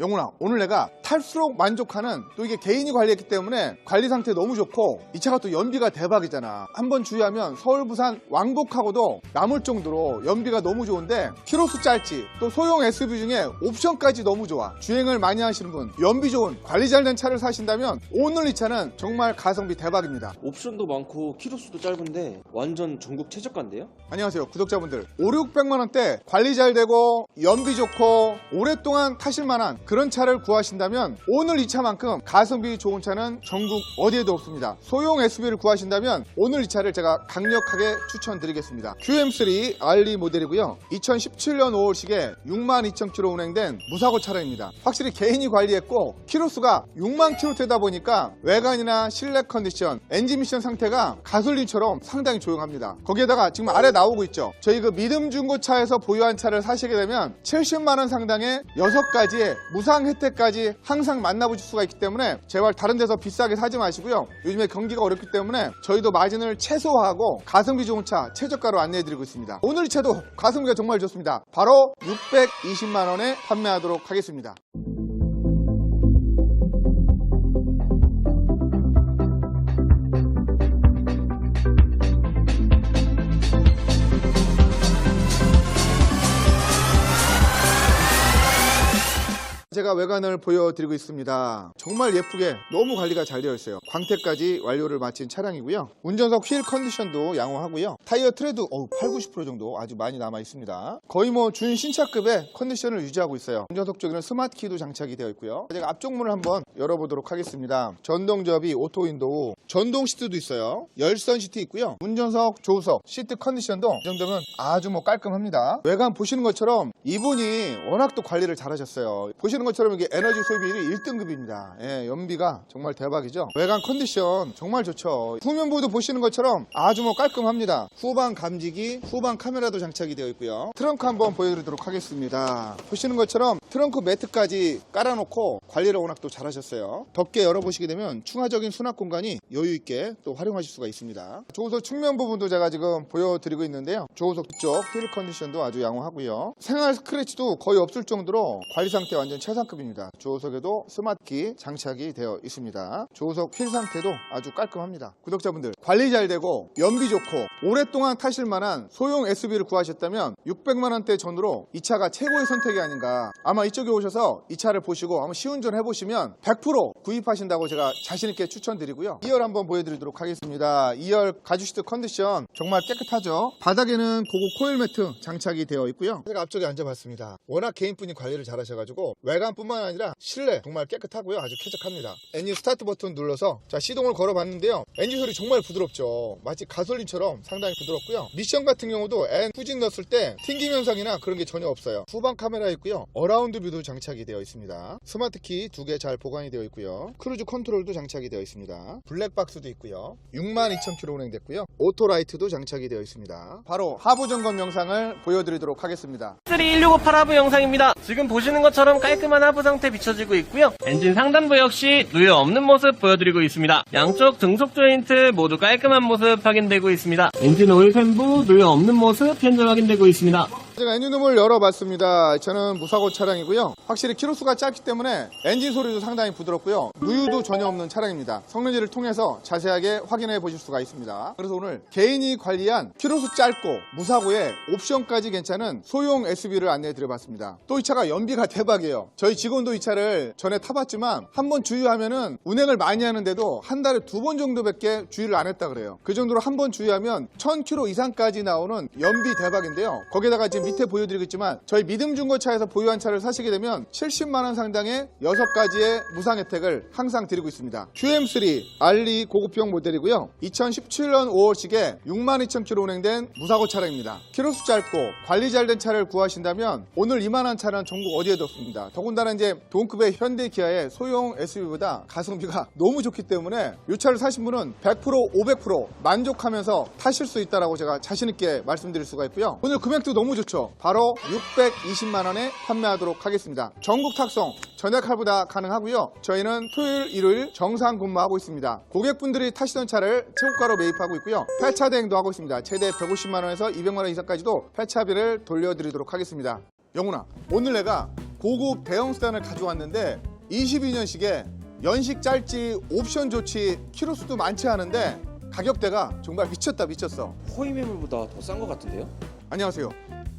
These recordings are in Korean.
영훈아 오늘 내가 탈수록 만족하는 또 이게 개인이 관리했기 때문에 관리 상태 너무 좋고 이 차가 또 연비가 대박이잖아. 한번 주유하면 서울 부산 왕복하고도 남을 정도로 연비가 너무 좋은데 키로수 짧지 또 소형 SUV 중에 옵션까지 너무 좋아. 주행을 많이 하시는 분 연비 좋은 관리 잘 된 차를 사신다면 오늘 이 차는 정말 가성비 대박입니다. 옵션도 많고 키로수도 짧은데 완전 전국 최저가인데요? 안녕하세요 구독자분들. 5, 600만 원대 관리 잘 되고 연비 좋고 오랫동안 타실 만한 그런 차를 구하신다면 오늘 이 차만큼 가성비 좋은 차는 전국 어디에도 없습니다. 소형 SUV를 구하신다면 오늘 이 차를 제가 강력하게 추천드리겠습니다. QM3 알리 모델이고요. 2017년 5월식에 62,000km 운행된 무사고 차량입니다. 확실히 개인이 관리했고 키로수가 6만 킬로대다 보니까 외관이나 실내 컨디션 엔진 미션 상태가 가솔린처럼 상당히 조용합니다. 거기에다가 지금 아래 나오고 있죠. 저희 그 믿음 중고차에서 보유한 차를 사시게 되면 70만 원 상당의 6가지의 무상 혜택까지 항상 만나보실 수가 있기 때문에 제발 다른 데서 비싸게 사지 마시고요. 요즘에 경기가 어렵기 때문에 저희도 마진을 최소화하고 가성비 좋은 차 최저가로 안내해드리고 있습니다. 오늘 이 차도 가성비가 정말 좋습니다. 바로 620만 원에 판매하도록 하겠습니다 제가 외관을 보여드리고 있습니다. 정말 예쁘게 너무 관리가 잘 되어 있어요. 광택까지 완료를 마친 차량이고요. 운전석 휠 컨디션도 양호하고요. 타이어 어우, 8, 90% 정도 아주 많이 남아 있습니다. 거의 뭐 준 신차급의 컨디션을 유지하고 있어요. 운전석 쪽에는 스마트 키도 장착이 되어 있고요. 제가 앞쪽 문을 한번 열어보도록 하겠습니다. 전동 접이 오토 윈도우, 전동 시트도 있어요. 열선 시트 있고요. 운전석, 조수석, 시트 컨디션도 이 정도면 아주 뭐 깔끔합니다. 외관 보시는 것처럼 이분이 워낙 또 관리를 잘하셨어요. 보시는 것 처럼 이게 에너지 소비율이 1등급입니다. 예, 연비가 정말 대박이죠. 외관 컨디션 정말 좋죠. 후면부도 보시는 것처럼 아주 뭐 깔끔합니다. 후방 감지기, 후방 카메라도 장착이 되어 있고요. 트렁크 한번 보여드리도록 하겠습니다. 보시는 것처럼 트렁크 매트까지 깔아놓고 관리를 워낙 또 잘하셨어요. 덮개 열어보시게 되면 충화적인 수납 공간이 여유 있게 또 활용하실 수가 있습니다. 조수석 측면 부분도 제가 지금 보여드리고 있는데요. 조수석 쪽휠 컨디션도 아주 양호하고요. 생활 스크래치도 거의 없을 정도로 관리 상태 완전 최 상급입니다. 조수석에도 스마트키 장착이 되어 있습니다. 조수석 휠 상태도 아주 깔끔합니다. 구독자분들 관리 잘 되고 연비 좋고 오랫동안 타실 만한 소형 SUV를 구하셨다면 600만 원대 전후로 이 차가 최고의 선택이 아닌가. 아마 이쪽에 오셔서 이 차를 보시고 한번 시운전 해보시면 100% 구입하신다고 제가 자신 있게 추천드리고요. 2열 한번 보여드리도록 하겠습니다. 2열 가죽시트 컨디션 정말 깨끗하죠. 바닥에는 고급 코일 매트 장착이 되어 있고요. 제가 앞쪽에 앉아봤습니다. 워낙 개인분이 관리를 잘하셔가지고 외관 뿐만 아니라 실내 정말 깨끗하고요. 아주 쾌적합니다. 엔진 스타트 버튼 눌러서 자 시동을 걸어봤는데요. 엔진 소리 정말 부드럽죠. 마치 가솔린처럼 상당히 부드럽고요. 미션 같은 경우도 N 후진 넣었을 때 튕김 현상이나 그런 게 전혀 없어요. 후방 카메라 있고요. 어라운드 뷰도 장착이 되어 있습니다. 스마트 키 두 개 잘 보관이 되어 있고요. 크루즈 컨트롤도 장착이 되어 있습니다. 블랙박스도 있고요. 62,000km 운행됐고요. 오토라이트도 장착이 되어 있습니다. 바로 하부 점검 영상을 보여드리도록 하겠습니다. 16165 하부 영상입니다. 지금 보시는 것처럼 깔끔한 하부 상태 비춰지고 있고요. 엔진 상단부 역시 누유 없는 모습 보여드리고 있습니다. 양쪽 등속 조인트 모두 깔끔한 모습 확인되고 있습니다. 엔진 오일 팬부 누유 없는 모습 현재 확인되고 있습니다. 제가 엔진룸을 열어봤습니다. 저는 무사고 차량이고요. 확실히 키로수가 짧기 때문에 엔진 소리도 상당히 부드럽고요. 누유도 전혀 없는 차량입니다. 성능지를 통해서 자세하게 확인해 보실 수가 있습니다. 그래서 오늘 개인이 관리한 키로수 짧고 무사고에 옵션까지 괜찮은 소형 SUV를 안내해 드려봤습니다. 또 이 차가 연비가 대박이에요. 저희 직원도 이 차를 전에 타봤지만 한 번 주유하면은 운행을 많이 하는데도 한 달에 두 번 정도밖에 주유를 안 했다 그래요. 그 정도로 한 번 주유하면 1000km 이상까지 나오는 연비 대박인데요. 거기다가 지금 밑에 보여드리겠지만 저희 믿음 중고차에서 보유한 차를 사시게 되면 70만 원 상당의 6가지의 무상 혜택을 항상 드리고 있습니다. QM3 알리 고급형 모델이고요. 2017년 5월식에 62,000km 운행된 무사고 차량입니다. 키로수 짧고 관리 잘 된 차를 구하신다면 오늘 이만한 차는 전국 어디에도 없습니다. 더군다나 이제 동급의 현대 기아의 소형 SUV보다 가성비가 너무 좋기 때문에 이 차를 사신 분은 100% 500% 만족하면서 타실 수 있다라고 제가 자신 있게 말씀드릴 수가 있고요. 오늘 금액도 너무 좋죠. 바로 620만 원에 판매하도록 하겠습니다. 전국 탁송 전액 할부다 가능하고요. 저희는 토요일, 일요일 정상 근무하고 있습니다. 고객분들이 타시던 차를 최고가로 매입하고 있고요. 폐차 대행도 하고 있습니다. 최대 150만 원에서 200만 원 이상까지도 폐차비를 돌려드리도록 하겠습니다. 영훈아, 오늘 내가 고급 대형 세단을 가져왔는데 22년식에 연식 짧지 옵션 좋지 키로수도 많지 않은데 가격대가 정말 미쳤다 미쳤어. 허위 매물보다 더 싼 것 같은데요? 안녕하세요.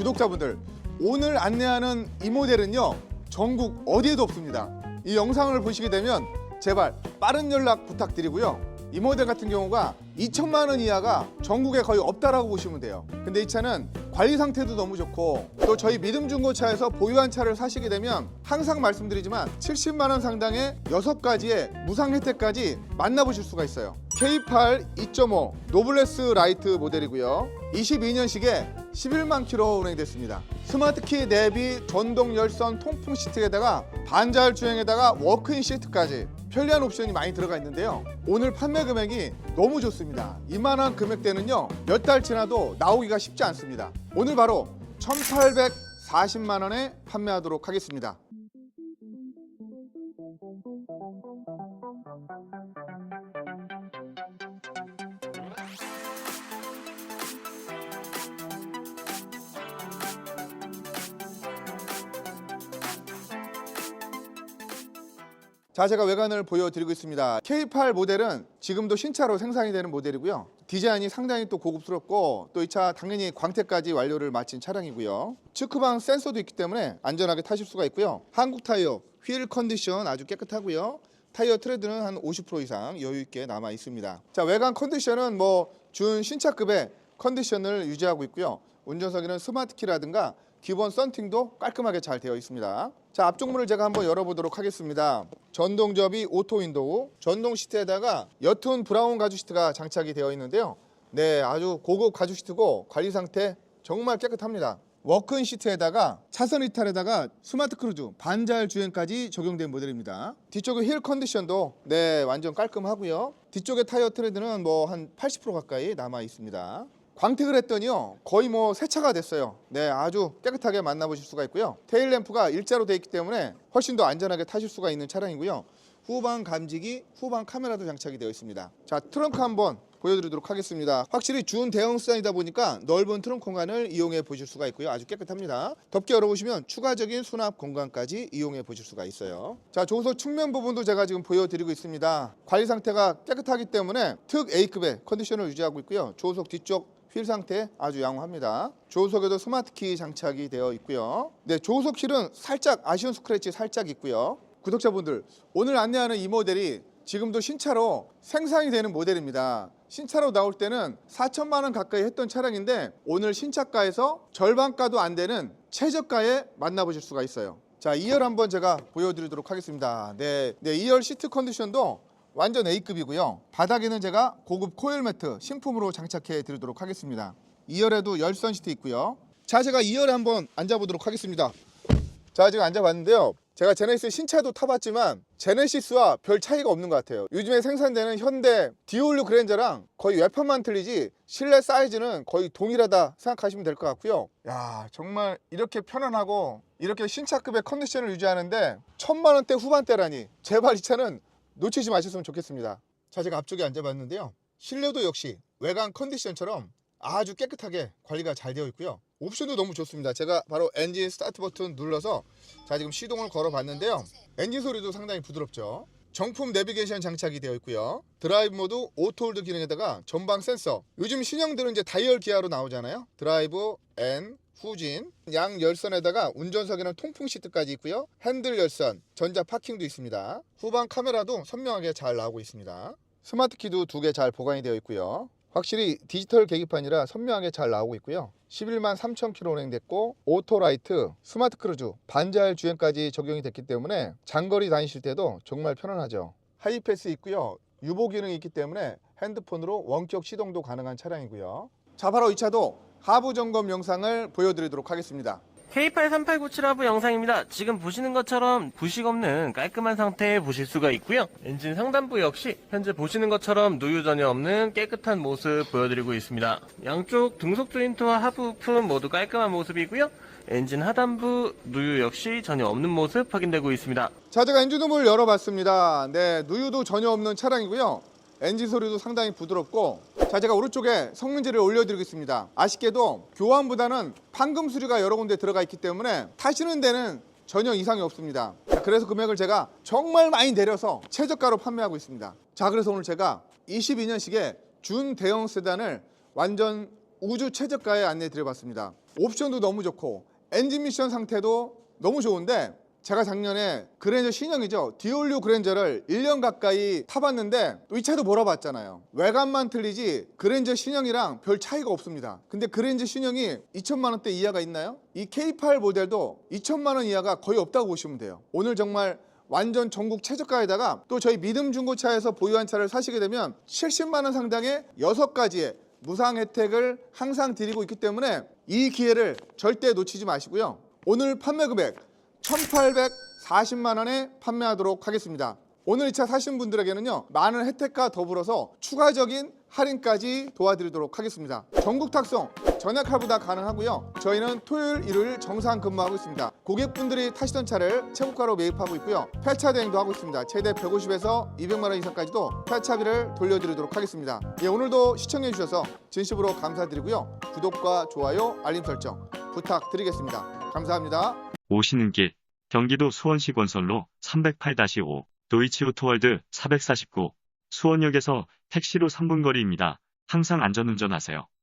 구독자분들. 오늘 안내하는 이 모델은요. 전국 어디에도 없습니다. 이 영상을 보시게 되면 제발 빠른 연락 부탁드리고요. 이 모델 같은 경우가 2천만 원 이하가 전국에 거의 없다라고 보시면 돼요. 근데 이 차는 관리 상태도 너무 좋고 또 저희 믿음 중고차에서 보유한 차를 사시게 되면 항상 말씀드리지만 70만 원 상당의 6가지의 무상 혜택까지 만나보실 수가 있어요. K8 2.5 노블레스 라이트 모델이고요. 22년식에 11만 킬로 운행됐습니다. 스마트키 내비 전동 열선 통풍 시트에다가 반자율 주행에다가 워크인 시트까지 편리한 옵션이 많이 들어가 있는데요. 오늘 판매 금액이 너무 좋습니다. 이만한 금액대는요 몇 달 지나도 나오기가 쉽지 않습니다. 오늘 바로 1,840만 원에 판매하도록 하겠습니다. 자, 제가 외관을 보여드리고 있습니다. K8 모델은 지금도 신차로 생산이 되는 모델이고요. 디자인이 상당히 또 고급스럽고 또 이 차 당연히 광택까지 완료를 마친 차량이고요. 측후방 센서도 있기 때문에 안전하게 타실 수가 있고요. 한국 타이어 휠 컨디션 아주 깨끗하고요. 타이어 트레드는 한 50% 이상 여유 있게 남아 있습니다. 자, 외관 컨디션은 뭐 준 신차급의 컨디션을 유지하고 있고요. 운전석에는 스마트키라든가 기본 썬팅도 깔끔하게 잘 되어 있습니다. 자, 앞쪽 문을 제가 한번 열어보도록 하겠습니다. 전동 접이 오토 윈도우, 전동 시트에다가 옅은 브라운 가죽 시트가 장착이 되어 있는데요. 네, 아주 고급 가죽 시트고 관리 상태 정말 깨끗합니다. 워크인 시트에다가 차선 이탈에다가 스마트 크루즈 반자율 주행까지 적용된 모델입니다. 뒤쪽의 힐 컨디션도 네 완전 깔끔하고요. 뒤쪽의 타이어 트레드는 뭐 한 80% 가까이 남아 있습니다. 광택을 했더니요 거의 뭐 세차가 됐어요. 네 아주 깨끗하게 만나보실 수가 있고요. 테일 램프가 일자로 되어 있기 때문에 훨씬 더 안전하게 타실 수가 있는 차량이고요. 후방 감지기, 후방 카메라도 장착이 되어 있습니다. 자 트렁크 한번 보여드리도록 하겠습니다. 확실히 준 대형 수단이다 보니까 넓은 트렁크 공간을 이용해 보실 수가 있고요. 아주 깨끗합니다. 덥게 열어보시면 추가적인 수납 공간까지 이용해 보실 수가 있어요. 자, 조수석 측면 부분도 제가 지금 보여드리고 있습니다. 관리 상태가 깨끗하기 때문에 특 A급의 컨디션을 유지하고 있고요. 조수석 뒤쪽 휠 상태 아주 양호합니다. 조수석에도 스마트키 장착이 되어 있고요. 네, 조수석 휠은 살짝 아쉬운 스크래치 살짝 있고요. 구독자분들, 오늘 안내하는 이 모델이 지금도 신차로 생산이 되는 모델입니다. 신차로 나올 때는 4천만 원 가까이 했던 차량인데 오늘 신차가에서 절반가도 안 되는 최저가에 만나보실 수가 있어요. 자, 2열 한번 제가 보여드리도록 하겠습니다. 네, 네 2열 시트 컨디션도 완전 A급이고요. 바닥에는 제가 고급 코일 매트 신품으로 장착해 드리도록 하겠습니다. 2열에도 열선 시트 있고요. 자, 제가 2열에 한번 앉아보도록 하겠습니다. 자, 지금 앉아봤는데요. 제가 제네시스 신차도 타봤지만 제네시스와 별 차이가 없는 것 같아요. 요즘에 생산되는 현대 디올류 그랜저랑 거의 외판만 틀리지 실내 사이즈는 거의 동일하다 생각하시면 될 것 같고요. 야 정말 이렇게 편안하고 이렇게 신차급의 컨디션을 유지하는데 천만 원대 후반대라니 제발 이 차는 놓치지 마셨으면 좋겠습니다. 자 제가 앞쪽에 앉아봤는데요. 실내도 역시 외관 컨디션처럼 아주 깨끗하게 관리가 잘 되어 있고요. 옵션도 너무 좋습니다. 제가 바로 엔진 스타트 버튼 눌러서 자 지금 시동을 걸어 봤는데요. 엔진 소리도 상당히 부드럽죠. 정품 내비게이션 장착이 되어 있고요. 드라이브 모드 오토홀드 기능에다가 전방 센서. 요즘 신형들은 이제 다이얼 기아로 나오잖아요. 드라이브, N, 후진, 양 열선에다가 운전석에는 통풍 시트까지 있고요. 핸들 열선, 전자 파킹도 있습니다. 후방 카메라도 선명하게 잘 나오고 있습니다. 스마트 키도 두 개 잘 보관이 되어 있고요. 확실히 디지털 계기판이라 선명하게 잘 나오고 있고요. 11만 3천 킬로 운행됐고 오토라이트, 스마트 크루즈, 반자율 주행까지 적용이 됐기 때문에 장거리 다니실 때도 정말 편안하죠. 하이패스 있고요. 유보 기능이 있기 때문에 핸드폰으로 원격 시동도 가능한 차량이고요. 자 바로 이 차도 하부 점검 영상을 보여드리도록 하겠습니다. K83897 하부 영상입니다. 지금 보시는 것처럼 부식 없는 깔끔한 상태에 보실 수가 있고요. 엔진 상단부 역시 현재 보시는 것처럼 누유 전혀 없는 깨끗한 모습 보여드리고 있습니다. 양쪽 등속 조인트와 하부 부품 모두 깔끔한 모습이고요. 엔진 하단부 누유 역시 전혀 없는 모습 확인되고 있습니다. 자, 제가 엔진룸을 열어봤습니다. 네, 누유도 전혀 없는 차량이고요. 엔진 소리도 상당히 부드럽고 자, 제가 오른쪽에 성능지를 올려드리겠습니다. 아쉽게도 교환보다는 판금 수리가 여러 군데 들어가 있기 때문에 타시는 데는 전혀 이상이 없습니다. 자, 그래서 금액을 제가 정말 많이 내려서 최저가로 판매하고 있습니다. 자, 그래서 오늘 제가 22년식의 준 대형 세단을 완전 우주 최저가에 안내해 드려봤습니다. 옵션도 너무 좋고 엔진 미션 상태도 너무 좋은데 제가 작년에 그랜저 신형이죠. 디올류 그랜저를 1년 가까이 타봤는데 또이 차도 몰아봤잖아요. 외관만 틀리지 그랜저 신형이랑 별 차이가 없습니다. 근데 그랜저 신형이 2천만 원대 이하가 있나요? 이 K8 모델도 2천만 원 이하가 거의 없다고 보시면 돼요. 오늘 정말 완전 전국 최저가에다가 또 저희 믿음 중고차에서 보유한 차를 사시게 되면 70만 원 상당의 6가지의 무상 혜택을 항상 드리고 있기 때문에 이 기회를 절대 놓치지 마시고요. 오늘 판매 금액 1,840만 원에 판매하도록 하겠습니다. 오늘 이 차 사신 분들에게는요 많은 혜택과 더불어서 추가적인 할인까지 도와드리도록 하겠습니다. 전국 탁송 전액 할부다 가능하고요. 저희는 토요일, 일요일 정상 근무하고 있습니다. 고객분들이 타시던 차를 최고가로 매입하고 있고요. 폐차 대행도 하고 있습니다. 최대 150에서 200만 원 이상까지도 폐차비를 돌려드리도록 하겠습니다. 예, 오늘도 시청해 주셔서 진심으로 감사드리고요. 구독과 좋아요, 알림 설정 부탁드리겠습니다. 감사합니다. 오시는 길 경기도 수원시 건설로 308-5 도이치오토월드 449 수원역에서 택시로 3분 거리입니다. 항상 안전운전하세요.